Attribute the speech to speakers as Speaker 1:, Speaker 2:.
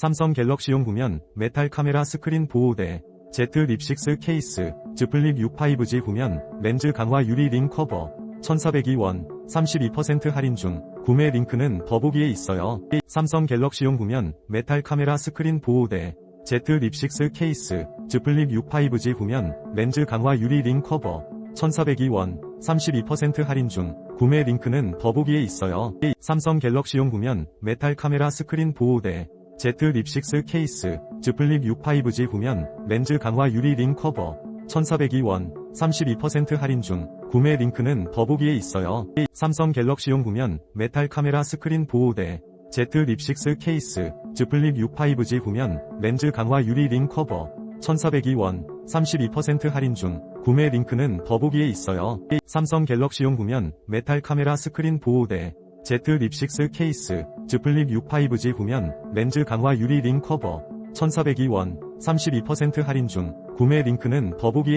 Speaker 1: 삼성 갤럭시용 구면 메탈 카메라 스크린 보호대 Z 립식스 케이스 즈플립 65G 구면 렌즈 강화 유리 링 커버 1402원 32% 할인 중 구매 링크는 더보기에 있어요. 삼성 갤럭시용 구면 메탈 카메라 스크린 보호대 Z 립식스 케이스 즈플립 65G 구면 렌즈 강화 유리 링 커버 1402원 32% 할인 중 구매 링크는 더보기에 있어요. 삼성 갤럭시용 구면 메탈 카메라 스크린 보호대 Z 립식스 케이스 즈플립 65G 구면 렌즈 강화 유리 링 커버 1402원 32% 할인 중 구매 링크는 더보기에 있어요. 삼성 갤럭시용 구면 메탈 카메라 스크린 보호대 Z 립식스 케이스 즈플립 65G 구면 렌즈 강화 유리 링 커버 1402원 32% 할인 중 구매 링크는 더보기에 있어요. 삼성 갤럭시용 구면 메탈 카메라 스크린 보호대 Z 립식스 케이스 즈플립 65G 구면 렌즈 강화 유리 링 커버 1402원 32% 할인 중 구매 링크는 더보기에